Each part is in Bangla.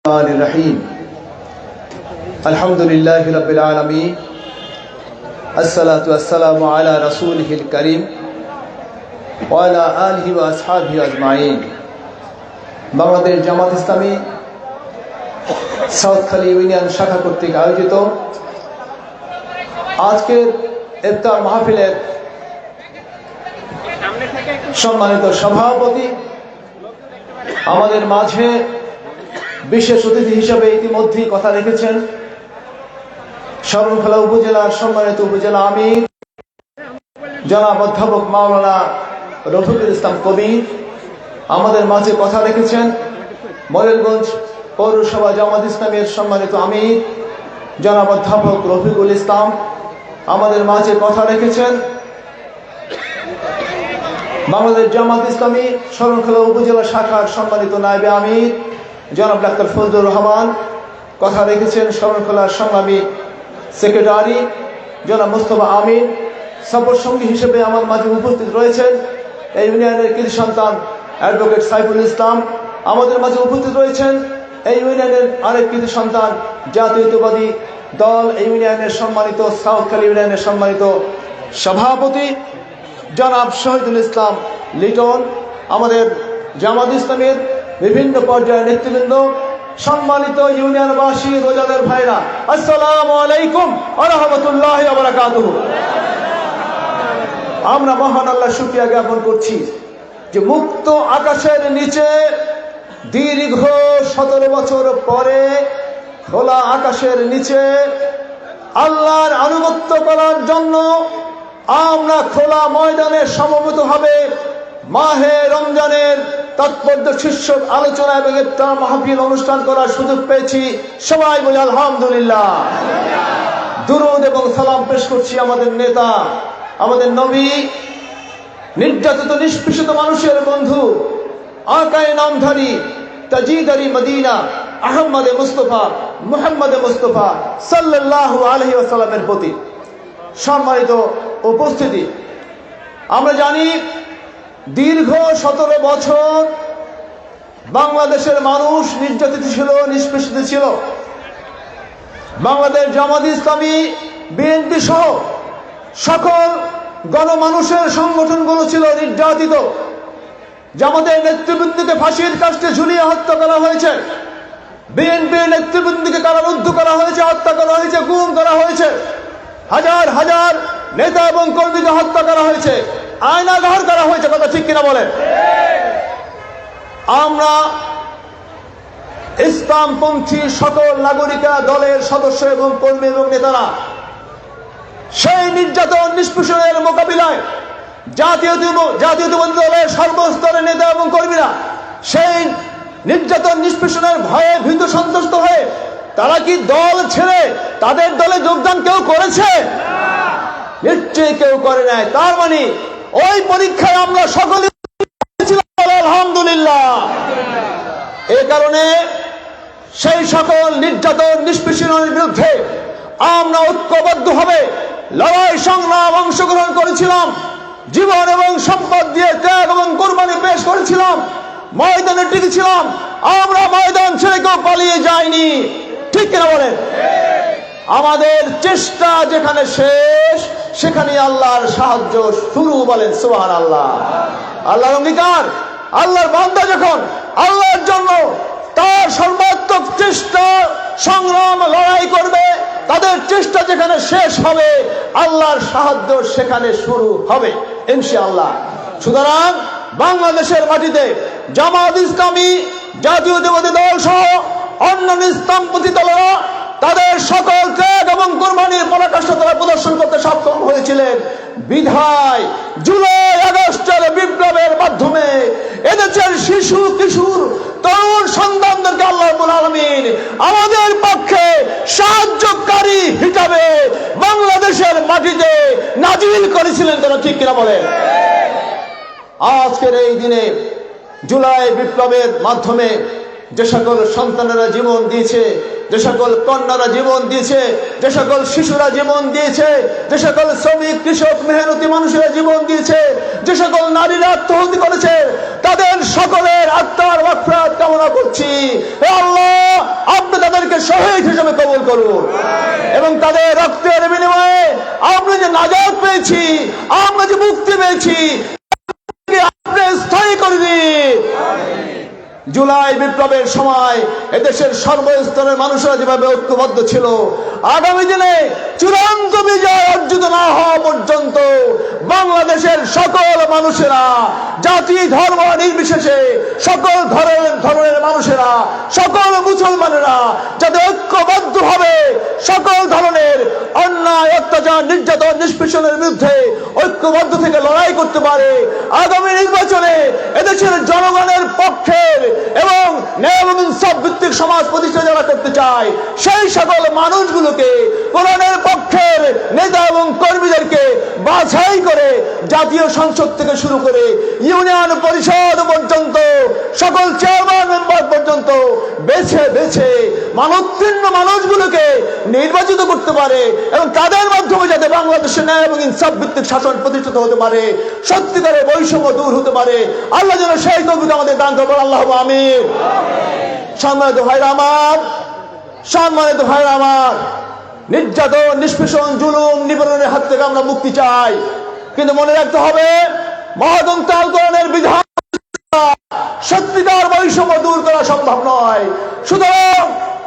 الرحمن الرحيم الحمد لله رب العالمين الصلاة والسلام على رسوله الكريم وعلى آله وأصحابه أجمعين বাংলাদেশ জামাত ইসলামী সাউথখালী ইউনিয়ন শাখা কর্তৃক আয়োজিত আজকের ইফতার মাহফিলের সম্মানিত সভাপতি আমাদের মাঝে বিশেষ অতিথি হিসেবে ইতিমধ্যেই কথা রেখেছেন শরণখোলা উপজেলার সম্মানিত উপজেলা আমির, জনাব অধ্যাপক মাওলানা রফিকুল ইসলাম কবির, আমাদের মাঝে কথা রেখেছেন মরেলগঞ্জ পৌরসভা জামাত ইসলামের সম্মানিত আমির, জনাব অধ্যাপক রফিকুল ইসলাম, আমাদের মাঝে কথা রেখেছেন বাংলাদেশ জামাত ইসলামী শরণখোলা উপজেলা শাখার সম্মানিত নায়েবে আমির জনাব ডাক্তার ফজলুর রহমান, কথা রেখেছেন শরণখোলার সংগ্রামী সেক্রেটারি জনাব মুস্তফা আমিন। সফর সঙ্গী হিসেবে আমার মাঝে উপস্থিত রয়েছেন এই ইউনিয়নের কৃষি সন্তান অ্যাডভোকেট সাইফুল ইসলাম। আমাদের মাঝে উপস্থিত রয়েছেন এই ইউনিয়নের আরেক কৃষি সন্তান, জাতীয়তাবাদী দল, এই ইউনিয়নের সম্মানিত সাউথখালী ইউনিয়নের সম্মানিত সভাপতি জনাব শহীদুল ইসলাম লিটন, আমাদের জামাত ইসলামের বিভিন্ন পর্যায়ের নেতৃবৃন্দ, সম্মানিত ইউনিয়নবাসী, রোজাদের ভাইরা, আসসালামু আলাইকুম আরহামতুল্লাহ আমরা মহান আল্লাহ শুক্রিয়া জ্ঞাপন করছি যে মুক্ত আকাশের নিচে দীর্ঘ সতেরো বছর পরে খোলা আকাশের নিচে আল্লাহর আনুগত্য করার জন্য আমরা খোলা ময়দানে সমবেত হবে। মাহে রমজানের তাৎপর্য শীর্ষক আলোচনা এবং ইফতার মাহফিল অনুষ্ঠান করার সুযোগ পেয়েছি। সবাই বলি আলহামদুলিল্লাহ। দুরুদ এবং সালাম পেশ করছি আমাদের নেতা, আমাদের নবী, নির্যাতিত, নিষ্পেষিত মানুষের বন্ধু, আকায় নামধারী, তাজিদারি মদিনা, আহম্মদে মুস্তফা, মুহাম্মদে মুস্তফা সাল্লাল্লাহু আলহি আসাল্লামের প্রতি সম্মানিত উপস্থিতি। আমরা জানি দীর্ঘ সতেরো বছর বাংলাদেশের মানুষ নির্যাতিত ছিল, নিষ্পেষিত ছিল। বাংলাদেশ জামাত ইসলামী, বিএনপি সহ সকল গণমানুষের সংগঠনগুলো ছিল নির্যাতিত। জামাতের নেতৃবৃন্দকে ফাঁসির কাস্টে ঝুলিয়ে হত্যা করা হয়েছে। বিএনপির নেতৃবৃন্দকে কারারুদ্ধ করা হয়েছে, হত্যা করা হয়েছে, গুম করা হয়েছে। হাজার হাজার নেতা এবং কর্মীকে হত্যা করা হয়েছে। আয়নাঘর করা হয়েছে, কথা ঠিক কিনা বলেন? আমরা ইসলামপন্থী সকল নাগরিকা, দলের সদস্য এবং কর্মী এবং নেতারা সেই নির্যাতন নিষ্পেষণের মোকাবিলায় জাতীয় জাতীয়তাবাদী দলের সর্বস্তরের নেতা এবং কর্মীরা সেই নির্যাতন নিষ্পেষণের ভয়ে ভীত সন্তুষ্ট হয়ে তারা কি দল ছেড়ে তাদের দলে যোগদান কেউ করেছে? নিশ্চয়ই কেউ করে নাই। তার মানে ওই পরীক্ষায় আমরা সকলে আলহামদুলিল্লাহ। এ কারণে সেই সকল নির্যাতন, নিষ্পেষণের বিরুদ্ধে আমরা ঐক্যবদ্ধ হবে লড়াই, সংগ্রাম, অংশগ্রহণ করেছিলাম। জীবন এবং সম্পদ দিয়ে ত্যাগ এবং কোরবানি পেশ করেছিলাম। ময়দানে টিকেছিলাম। আমরা ময়দান ছেড়ে কেউ পালিয়ে যাইনি। ঠিক কিনা বলেন? আমাদের চেষ্টা যেখানে শেষ সেখানে আল্লাহর সাহায্য শুরু বলেন সুহান আল্লাহ আল্লাহর অঙ্গীকার, আল্লাহর বান্দা যখন আল্লাহর জন্য তার সর্বাত্মক চেষ্টা, সংগ্রাম, লড়াই করবে, তাদের চেষ্টা যেখানে শেষ হবে, আল্লাহর সাহায্য সেখানে শুরু হবে, ইনশাআল্লাহ। সুতরাং বাংলাদেশের মাটিতে জামাত ইসলামী, জাতীয় দেবতী দল সহ অন্যান্য ইসলামপন্থী দলেরা তাদের সকল ত্যাগ এবং হয়েছিলেন বিধায় জুলাই আগস্টের বিপ্লবের মাধ্যমে এদেশের শিশু, কিশোর, তরুণ সন্তানদেরকে আল্লাহ আলমিন আমাদের পক্ষে সাহায্যকারী হিসাবে বাংলাদেশের মাটিতে নাজিল করেছিলেন তারা ঠিক কিনা বলেন। আজকের এই দিনে জুলাই বিপ্লবের মাধ্যমে যে সকল সন্তানেরা জীবন দিয়েছে, যে সকল কন্যারা জীবন দিয়েছে, যে সকল শিশুরা জীবন দিয়েছে, যে সকল শ্রমিক, কৃষক, মেহনতি মানুষেরা জীবন দিয়েছে, যে সকল নারীরা আত্মহতি করেছে, তাদের সকলের আত্মার ওয়াকফরাত কামনা করছি। হে কবল করুন। এবং তাদের রক্তের বিনিময়ে আমরা যে নাজাদ পেয়েছি, আমরা যে মুক্তি পেয়েছি আপনি স্থায়ী করে দিন। জুলাই বিপ্লবের সময় এদেশের সর্বস্তরের মানুষরা যেভাবে ঐক্যবদ্ধ ছিল আগামী দিনে চূড়ান্ত বিজয় অর্জিত না হওয়া পর্যন্ত বাংলাদেশের সকল মানুষেরা, জাতি, ধর্ম, নির্বিশেষে সকল ধরনের ধরনের মানুষেরা, সকল মুসলমানেরা যাতে ঐক্যবদ্ধ হবে সকল ধরনের অন্যায়, অত্যাচার, নির্যাতন, নিষ্পেষণের বিরুদ্ধে ঐক্যবদ্ধ থেকে লড়াই করতে পারে আগামী নির্বাচনে এদেশের জনগণের পক্ষের এবং ন্যায় এবং ইনসাফ ভিত্তিক সমাজ প্রতিষ্ঠা যারা করতে চায়, সেই সকল মানুষগুলোকে কোরআনের পক্ষের নেতা এবং কর্মীদেরকে বাছাই করে জাতীয় সংসদ থেকে শুরু করে ইউনিয়ন পরিষদ পর্যন্ত, সকল চেয়ারম্যান মেম্বার পর্যন্ত বেছে বেছে মানোত্তীর্ণ মানুষগুলোকে নির্বাচিত করতে পারে এবং তাদের মাধ্যমে যাতে বাংলাদেশের ন্যায় এবং ইনসাফ ভিত্তিক শাসন প্রতিষ্ঠিত হতে পারে, সত্যিকারের বৈষম্য দূর হতে পারে। আল্লাহ যেন সেই তৌফিক আমাদের দান করবেন আল্লাহ আমিন। সম্মানিত ভাইরা আমার, সম্মানিত ভাইরা আমার নির্যাতন, নিষ্পেষণ, জুলুম নিবারণের হাত থেকে আমরা মুক্তি চাই। কিন্তু মনে রাখতে হবে মহাদন্ত আন্দোলনের বিধান, সত্যিকার বৈষম্য দূর করা সম্ভব নয়। সুতরাং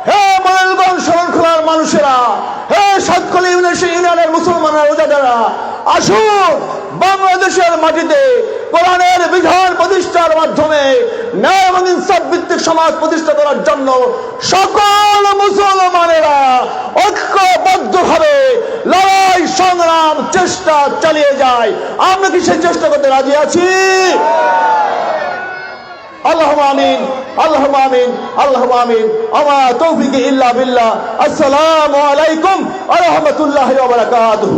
হে মনেরগঞ্জ শরণখোলার মানুষেরা, হে সাতকলি ইউনিয়নের মুসলমানের রোজাদারা, আসুন বাংলাদেশের মাটিতে কোরআনের বিধান প্রতিষ্ঠার মাধ্যমে ন্যায় এবং ইনসাফ ভিত্তিক সমাজ প্রতিষ্ঠা করার জন্য সকল মুসলমানেরা ঐক্যবদ্ধভাবে লড়াই, সংগ্রাম, চেষ্টা চালিয়ে যায়। আমরা কি সেই চেষ্টা করতে রাজি আছি? আল্লাহ আমিন আল্লাহ আমিন আল্লাহ আমিন। আমার তৌফিকে ইল্লা বিল্লাহ। আসসালামু আলাইকুম আ রহমতুল্লাহ বারাকাতুহু।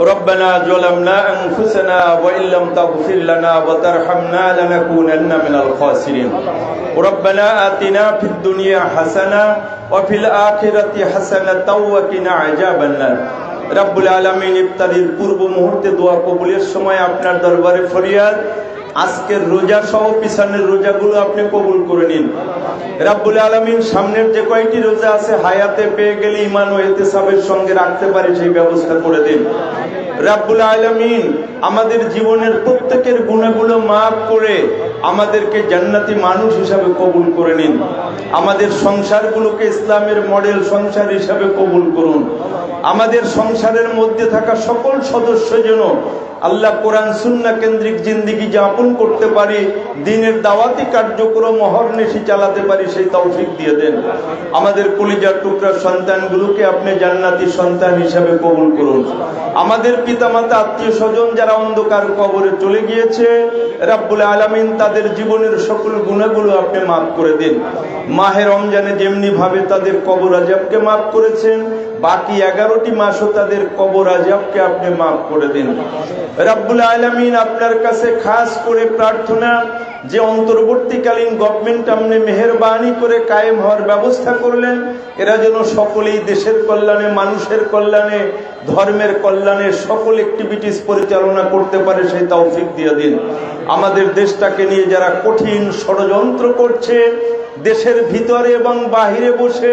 ربنا ظلمنا انفسنا وان لم تغفر لنا وترحمنا لنكونن من الخاسرين ربنا اتنا في الدنيا حسنه وفي الاخره حسنه وقنا عذاب النار রব্বুল আলমিন ইফতারির পূর্ব মুহূর্তে দোয়া কবুলের সময় আপনার দরবারে ফরিয়াদ আজকের রোজা সহ পিছনের রোজাগুলো আপনি কবুল করে নিন। রাব্বুল আলমিন সামনের যে কয়টি রোজা আছে, হায়াতে পেয়ে গেলে ইমান ও এতেসাবের সঙ্গে রাখতে পারে সেই ব্যবস্থা করে দিন। রাব্বুল আলমিন, আমাদের জীবনের প্রত্যেকের গুণাগুলো মাফ করে আমাদেরকে জান্নাতি মানুষ হিসাবে কবুল করে নিন। আমাদের সংসারগুলোকে ইসলামের মডেল সংসার হিসাবে কবুল করুন। আমাদের সংসারের মধ্যে থাকা সকল সদস্য যেন আল্লাহ কোরআন, সুন্না কেন্দ্রিক জিন্দিগি যাপন করতে পারি, দিনের দাওয়াতি কার্যক্রম অহর্নিশি চালাতে পারি, সেই তৌফিক দিয়ে দেন। আমাদের কলিজার টুকরা সন্তানগুলোকে আপনি জান্নাতি সন্তান হিসাবে কবুল করুন। আমাদের পিতামাতা আত্মীয় স্বজন যারা অন্ধকার কবরে চলে গিয়েছে, রাব্বুল আলামিন তাদের জীবনের সকল গুণাগুলো আপনি মাফ করে দিন। মাহের রমজানে যেমনি ভাবে তাদের কবর আজাবকে মাফ করেছেন বাকি এগারোটি মাসও তাদের কবর আজাবকে আপনি মাফ করে দিন। রাব্বুল আলমিন আপনার কাছে খাস করে প্রার্থনা যে অন্তর্বর্তীকালীন গভর্নমেন্ট আপনি মেহরবানি করে কায়েম হওয়ার ব্যবস্থা করলেন, এরা যেন সকলেই দেশের কল্যাণে, মানুষের কল্যাণে, ধর্মের কল্যাণে সকল অ্যাক্টিভিটিস পরিচালনা করতে পারে, সেই তৌফিক দিয়ে দিন। আমাদের দেশটাকে নিয়ে যারা কঠিন ষড়যন্ত্র করছে, দেশের ভিতরে এবং বাহিরে বসে,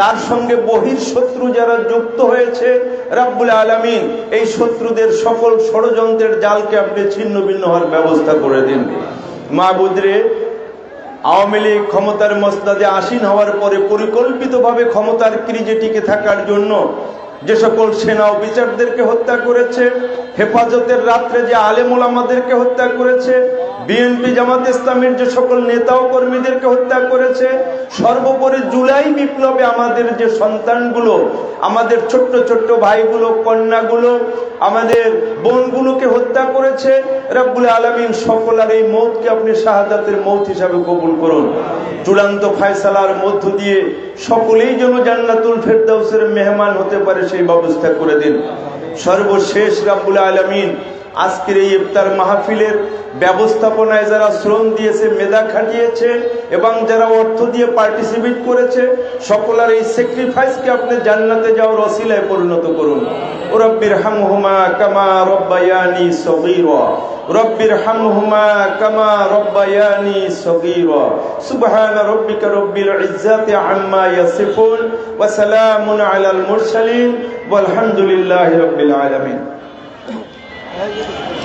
তার সঙ্গে বহির শত্রু যারা যুক্ত হয়েছে, রাব্বুল আলামিন, এই শত্রুদের সকল ষড়যন্ত্রের জালকে আপনি ছিন্ন ভিন্ন হওয়ার ব্যবস্থা করে দিন। মাহবুদরে আওয়ামী লীগ ক্ষমতার মস্তাদে আসীন হওয়ার পরে পরিকল্পিতভাবে ক্ষমতার ক্রিজে টিকে থাকার জন্য যে সকল সেনা ও বিচারদেরকে হত্যা করেছে, হেফাজতের রাত্রে যে আলেমুল আমাদেরকে হত্যা করেছে বিএনপি জামাত ইসলামের যে সকল নেতা ও কর্মীদেরকে হত্যা করেছে, সর্বোপরি জুলাই বিপ্লবে আমাদের যে সন্তানগুলো, আমাদের ছোট্ট ছোট্ট ভাইগুলো, কন্যাগুলো, আমাদের বোনগুলোকে হত্যা করেছে, রব্বুল আলমিন সকল আর এই মৌতকে আপনি শাহাদাতের মৌত হিসাবে কবুল করুন। চূড়ান্ত ফায়সালার মধ্য দিয়ে সকলেই যেন জান্নাতুল ফেরদাউসের মেহমান হতে পারে সেই ব্যবস্থা করে দিন। সর্বশেষ রাব্বুল আলমিন আজকের এই ইফতার মাহফিলের ব্যবস্থাপনায় যারা শ্রম দিয়েছে, মেধা খাটিয়েছে এবং যারা অর্থ দিয়ে পার্টিসিপেট করেছে, সকলের এই স্যাক্রিফাইসকে আপনি জান্নাতে যাওয়ার অসিলায় পরিণত করুন। রব্বির হামহুমা কামা রব্বায়ানি সগীরা। রব্বির হামহুমা কামা রব্বায়ানি সগীরা। সুবহান রব্বিকা রব্বিল ইজ্জাতি আম্মা ইয়াসিফুন। ওয়া সালামুন আলাল মুরসালিন। ওয়ালহামদুলিল্লাহি রাব্বিল আলামিন। É isso.